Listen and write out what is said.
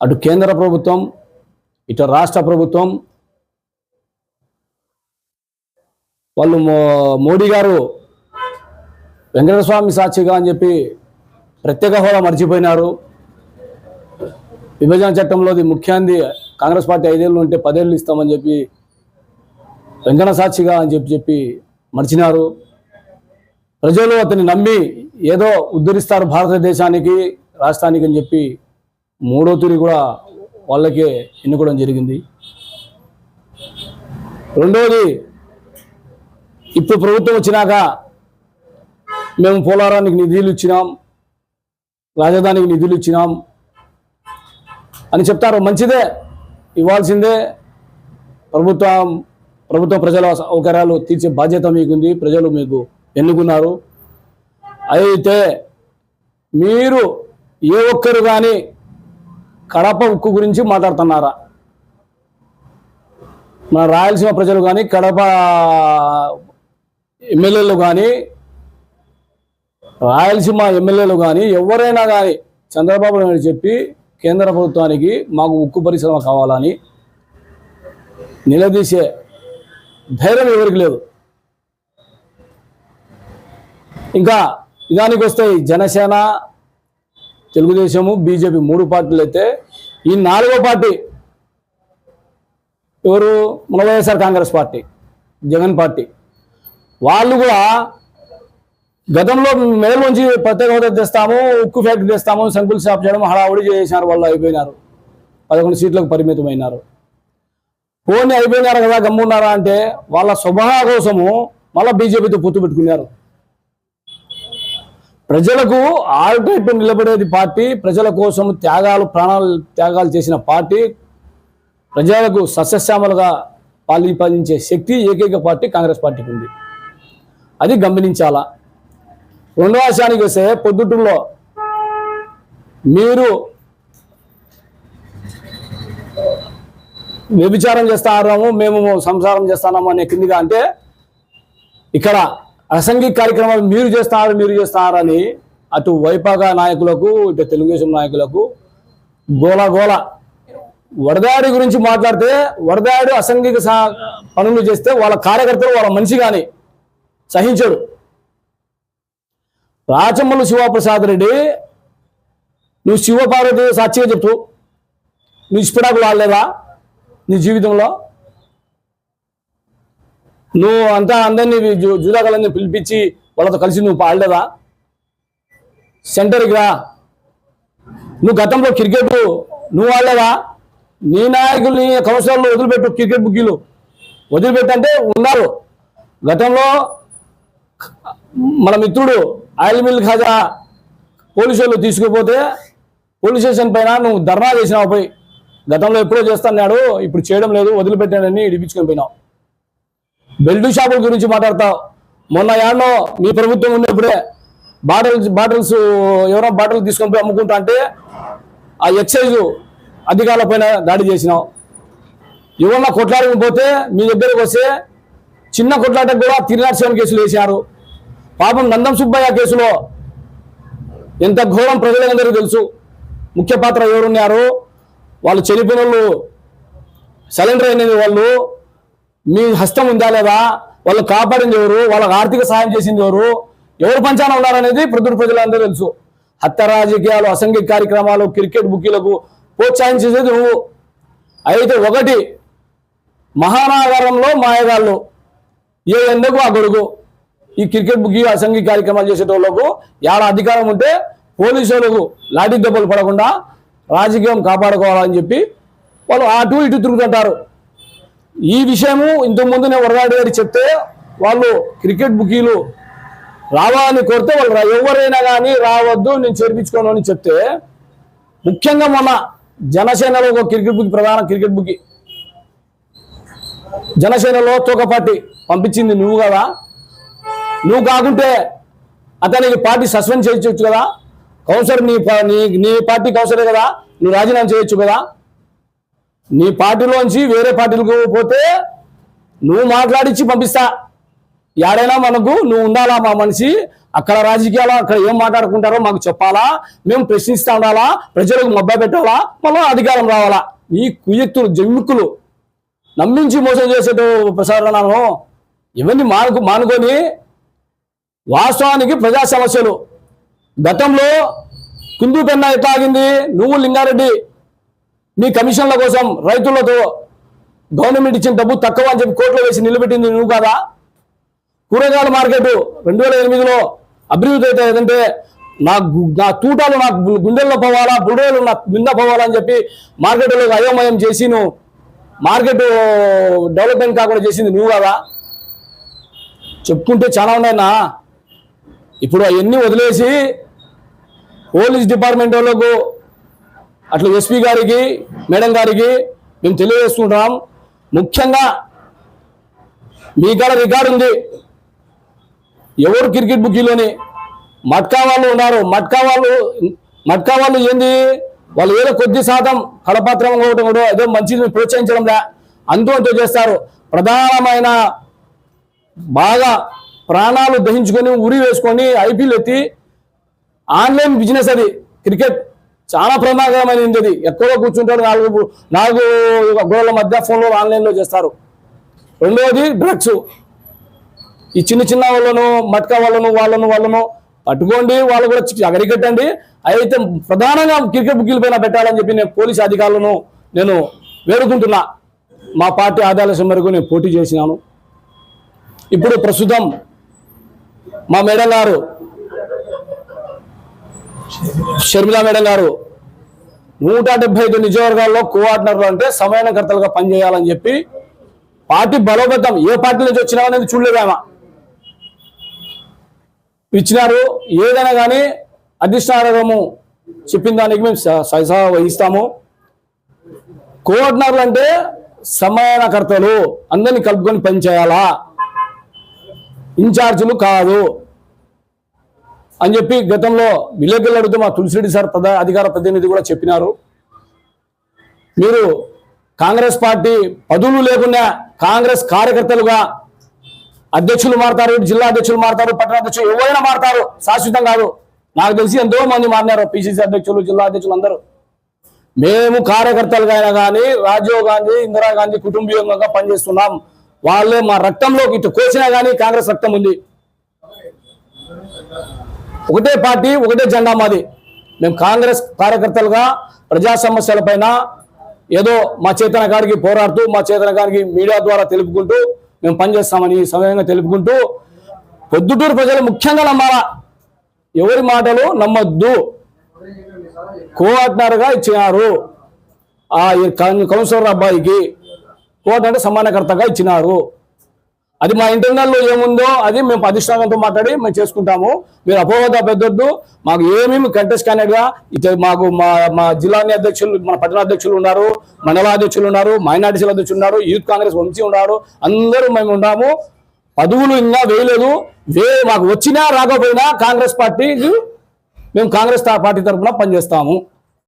అటు కేంద్ర ప్రభుత్వం ఇటు రాష్ట్ర ప్రభుత్వం. వాళ్ళు మోడీ గారు వెంకటస్వామి సాక్షిగా అని చెప్పి ప్రత్యేక హోదా మర్చిపోయినారు. విభజన చట్టంలోది ముఖ్యాంది కాంగ్రెస్ పార్టీ ఐదేళ్ళు ఉంటే పదేళ్ళు ఇస్తామని చెప్పి వెంకట సాక్షిగా అని చెప్పి చెప్పి మర్చినారు. ప్రజలు అతన్ని నమ్మి ఏదో ఉద్ధరిస్తారు భారతదేశానికి రాష్ట్రానికి అని చెప్పి మూడో తూరి కూడా వాళ్ళకే ఎన్నుకోవడం జరిగింది. రెండవది ఇప్పుడు ప్రభుత్వం వచ్చినాక మేము పోలారానికి నిధులు ఇచ్చినాం రాజధానికి నిధులు ఇచ్చినాం అని చెప్తారు. మంచిదే ఇవ్వాల్సిందే. ప్రభుత్వం ప్రభుత్వ ప్రజల సౌకర్యాలు తీర్చే బాధ్యత మీకుంది ప్రజలు మీకు ఎన్నుకున్నారు. అయితే మీరు ఏ ఒక్కరు కానీ కడప ఉక్కు గురించి మాట్లాడుతున్నారా? మన రాయలసీమ ప్రజలు కానీ కడప ఎమ్మెల్యేలు కానీ రాయలసీమ ఎమ్మెల్యేలు కానీ ఎవరైనా కానీ చంద్రబాబు నాయుడు చెప్పి కేంద్ర ప్రభుత్వానికి మాకు ఉక్కు పరిశ్రమ కావాలని నిలదీసే ధైర్యం ఎవరికి లేదు. ఇంకా ఇదానికి వస్తే జనసేన తెలుగుదేశము బీజేపీ మూడు పార్టీలు అయితే ఈ నాలుగో పార్టీ ఎవరు? మన YSR Congress party Jagan party. వాళ్ళు కూడా గతంలో మేలోంచి ప్రత్యేక హోదా తెస్తాము ఉక్కు ఫ్యాక్టరీ తెస్తాము సంకుల్ షాప్ చేయడం హడావుడి చేసినారు వాళ్ళు అయిపోయినారు. పదకొండు సీట్లకు పరిమితమైనారు. పోనీ అయిపోయినారు కదా గమ్మున్నారా అంటే వాళ్ళ స్వభావ కోసము మళ్ళీ బీజేపీతో పొత్తు పెట్టుకున్నారు. ప్రజలకు ఆల్టర్నేటివ్ నిలబడేది పార్టీ ప్రజల కోసం త్యాగాలు ప్రాణాలు త్యాగాలు చేసిన పార్టీ ప్రజలకు సస్యశ్యామలుగా పాలిపాలించే శక్తి ఏకైక పార్టీ కాంగ్రెస్ పార్టీకి ఉంది. అది గమనించాలా? రెండవ విషయానికి వస్తే పొద్దుటూరులో మీరు వ్యభిచారం చేస్తాము మేము సంసారం చేస్తున్నాము అనే కిందిగా అంటే ఇక్కడ అసెంబ్లీ కార్యక్రమాలు మీరు చేస్తారు మీరు చేస్తారని అటు వైపాగా నాయకులకు ఇటు తెలుగుదేశం నాయకులకు గోల గోల. వరదాడి గురించి మాట్లాడితే వరదాడి అసంఘిక సా- పనులు చేస్తే వాళ్ళ కార్యకర్తలు వాళ్ళ మనిషి కానీ సహించడు రాచమ్మలు శివప్రసాద్ రెడ్డి నువ్వు శివపార్వతి సాక్షిగా చెప్తూ నువ్వు ఇష్టపడాకు ఆడలేదా నీ జీవితంలో? నువ్వు అంతా అందరినీ జూ- పిలిపించి వాళ్ళతో కలిసి నువ్వు పాడలేదా? సెంటర్కి రా. నువ్వు గతంలో క్రికెట్ నువ్వు ఆడలేదా? నీ నాయకుల్ని కౌన్సిలర్లు వదిలిపెట్టు క్రికెట్ బుక్కీలు వదిలిపెట్టంటే ఉన్నారు. గతంలో మన మిత్రుడు ఆయిల్ మిల్ ఖాజా పోలీసు వాళ్ళు తీసుకుపోతే పోలీస్ స్టేషన్ పైన నువ్వు ధర్నా చేసినావు పోయి. గతంలో ఎప్పుడో చేస్తాన్నాడు ఇప్పుడు చేయడం లేదు వదిలిపెట్టాడని ఇడిపించుకొని పోయినావు. బెల్టు షాపుల గురించి మాట్లాడతాం. మొన్న యాడ్లో మీ ప్రభుత్వం ఉన్నప్పుడే బాటిల్స్ బాటిల్స్ ఎవరో బాటిల్ తీసుకొని పోయి అమ్ముకుంటా అంటే ఆ ఎక్సైజ్ అధికారుల పైన దాడి చేసినాం. ఎవరన్నా కొట్లాడకి పోతే మీ దగ్గరకు వస్తే చిన్న కొట్లాటకు కూడా తిరినాడు కేసులు వేశారు. పాపం నందం సుబ్బయ్య కేసులో ఎంత ఘోరం ప్రజలందరికీ తెలుసు. ముఖ్య పాత్ర ఎవరున్నారు? వాళ్ళు చనిపోయిన వాళ్ళు సరెండర్ అయినది వాళ్ళు మీ హస్తం ఉందా లేదా? వాళ్ళు కాపాడింది ఎవరు? వాళ్ళకి ఆర్థిక సాయం చేసింది ఎవరు? ఎవరు పంచాన ఉన్నారనేది ప్రజలు ప్రజలందరూ తెలుసు. హత్య రాజకీయాలు అసంఘిక కార్యక్రమాలు క్రికెట్ బుక్కీలకు ప్రోత్సహించేది నువ్వు. అయితే ఒకటి మహానగరంలో మాయగాళ్ళు. ఏ ఎందుకు ఆ గొడుగు? ఈ క్రికెట్ బుక్ అసంఘిక కార్యక్రమాలు చేసేటోళ్ళకు ఏడ అధికారం ఉంటే పోలీసు వాళ్ళకు లాఠీ దెబ్బలు పడకుండా రాజకీయం కాపాడుకోవాలని చెప్పి వాళ్ళు అటు ఇటు తిరుగుతుంటారు. ఈ విషయము ఇంతకుముందు నేను వరదాడి గారికి చెప్తే వాళ్ళు క్రికెట్ బుకీలు రావాలని కోరితే వాళ్ళు ఎవరైనా కానీ రావద్దు నేను చేర్పించుకోను అని చెప్తే ముఖ్యంగా మొన్న జనసేనలో ఒక క్రికెట్ బుక్ ప్రధాన క్రికెట్ బుక్ జనసేనలో తోకపాటి పంపించింది నువ్వు కదా. నువ్వు కాకుంటే అతనికి పార్టీ సస్పెండ్ చేయొచ్చు కదా. కౌన్సిలర్ నీ నీ నీ పార్టీ కౌన్సిలర్ కదా. నువ్వు రాజీనామా చేయొచ్చు కదా. నీ పార్టీలోంచి వేరే పార్టీలకు పోతే నువ్వు మాట్లాడించి పంపిస్తా. యాడైనా మనకు నువ్వు ఉండాలా మా మనిషి? అక్కడ రాజకీయాలు? అక్కడ ఏం మాట్లాడుకుంటారో మాకు చెప్పాలా? మేము ప్రశ్నిస్తా ఉండాలా? ప్రజలకు మబ్బ పెట్టాలా? మనం అధికారం రావాలా? ఈ కుయత్తులు జమ్మిక్కులు నమ్మించి మోసం చేసేట ప్రసారణను ఇవన్నీ మానుకు మానుకొని వాస్తవానికి ప్రజా సమస్యలు. గతంలో కుందుపెన్న ఎట్లాగింది ఆగింది? నువ్వు లింగారెడ్డి మీ కమిషన్ల కోసం రైతులతో గవర్నమెంట్ ఇచ్చిన డబ్బు తక్కువ అని చెప్పి కోర్టులో వేసి నిలబెట్టింది నువ్వు కాదా? కూరగాయల మార్కెట్ రెండు వేల ఎనిమిదిలో అభివృద్ధి అయితే ఏదంటే నా నా తూటాలు నా గు- గుండెల్లో పోవాలా బుడేలు నా మింద పోవాలా అని చెప్పి మార్కెట్లో అయోమయం చేసి నువ్వు మార్కెట్ డెవలప్మెంట్ కాకుండా చేసింది నువ్వు కదా? చెప్పుకుంటే చాలా ఉన్నాయన్నా ఇప్పుడు అవన్నీ వదిలేసి పోలీస్ డిపార్ట్మెంట్ వాళ్ళకు అట్లా ఎస్పీ గారికి మేడం గారికి మేము తెలియజేసుకుంటున్నాం ముఖ్యంగా మీ కాడ రికార్డు ఉంది. ఎవరు క్రికెట్ బుక్కీలోని మట్కా వాళ్ళు ఉన్నారు. మట్కా వాళ్ళు మట్కా వాళ్ళు ఏంది? వాళ్ళు ఏదో కొద్ది శాతం కడపత్రం ఒకటి కూడా ఏదో మంచిది ప్రోత్సహించడం అంతో అంటూ చేస్తారు. ప్రధానమైన బాగా ప్రాణాలు దహించుకొని ఉరి వేసుకొని ఐపీఎల్ ఎత్తి ఆన్లైన్ బిజినెస్ అది క్రికెట్ చాలా ప్రమాదమైనది అది ఎక్కడో కూర్చుంటారు నాలుగు నాలుగు గోడల మధ్య ఫోన్లో ఆన్లైన్లో చేస్తారు. రెండవది డ్రగ్స్ ఈ చిన్న చిన్న వాళ్ళను మట్కా వాళ్ళను వాళ్ళను వాళ్ళను పట్టుకోండి వాళ్ళు కూడా అగరికట్టండి అయితే ప్రధానంగా క్రికెట్ బుక్కీల పైన పెట్టాలని చెప్పి నేను పోలీస్ అధికారులను నేను వేడుకుంటున్నా. మా పార్టీ ఆదాలసం వరకు నేను పోటీ చేసినాను. ఇప్పుడు ప్రస్తుతం మా మేడం గారు షర్మిలా మేడం గారు నూట డెబ్బై ఐదు నియోజకవర్గాల్లో కోఆర్డినర్లు అంటే సమన్వయకర్తలుగా పనిచేయాలని చెప్పి పార్టీ బలోపేతం ఏ పార్టీ నుంచి వచ్చినా అనేది చూడలేదు ఇచ్చినారు ఏదైనా కానీ అధిష్టానము చెప్పిన దానికి మేము స- సహసా వహిస్తాము. కోఆర్డినర్లు అంటే సమయానకర్తలు అందరినీ కలుపుకొని పనిచేయాలా? ఇన్ఛార్జీలు కాదు. అని చెప్పి గతంలో విలేకరులు అడుగుతూ మా తులసిరెడ్డి సార్ ప్రధా అధికార ప్రతినిధి కూడా చెప్పినారు. మీరు కాంగ్రెస్ పార్టీ పదవులు లేకుండా కాంగ్రెస్ కార్యకర్తలుగా అధ్యక్షులు మారతారు జిల్లా అధ్యక్షులు మారతారు పట్టణ అధ్యక్షులు ఎవరైనా మారతారు శాశ్వతం కాదు. నాకు తెలిసి ఎంతో మంది మారినారు పిసిసి అధ్యక్షులు జిల్లా అధ్యక్షులు అందరూ. మేము కార్యకర్తలుగా అయినా కానీ రాజీవ్ గాంధీ ఇందిరాగాంధీ కుటుంబీయంగా పనిచేస్తున్నాం. వాళ్ళే మా రక్తంలోకి ఇటు కోసినా కానీ కాంగ్రెస్ రక్తం ఉంది. ఒకటే పార్టీ ఒకటే జెండా మాది. మేము కాంగ్రెస్ కార్యకర్తలుగా ప్రజా సమస్యలపైన ఏదో మా చేతన గారికి పోరాడుతూ మా చేతన గారికి మీడియా ద్వారా తెలుపుకుంటూ మేము పనిచేస్తామని ఈ సమయంగా తెలుపుకుంటూ పొద్దుటూరు ప్రజలు ముఖ్యంగా నమ్మాలా? ఎవరి మాటలు నమ్మొద్దు. కోఆర్డినర్గా ఇచ్చినారు. ఆ కౌన్సిలర్ అబ్బాయికి కోర్టు సమానకర్తగా ఇచ్చినారు. అది మా ఇంటర్నల్లో ఏముందో అది మేము అధిష్టానంతో మాట్లాడి మేము చేసుకుంటాము. మీరు అపోహత పెద్దొద్దు మాకు ఏమేమి కంటెస్ట్ క్యాండిడేట్గా మాకు మా మా జిల్లాని అధ్యక్షులు మన పట్టణ అధ్యక్షులు ఉన్నారు మండల అధ్యక్షులు ఉన్నారు మైనార్టీసీల అధ్యక్షులు ఉన్నారు యూత్ కాంగ్రెస్ వంశీ ఉన్నారు అందరూ మేము ఉన్నాము. పదవులు ఇంకా వేయలేదు. వే మాకు వచ్చినా రాకపోయినా కాంగ్రెస్ పార్టీకి మేము కాంగ్రెస్ పార్టీ తరఫున పనిచేస్తాము.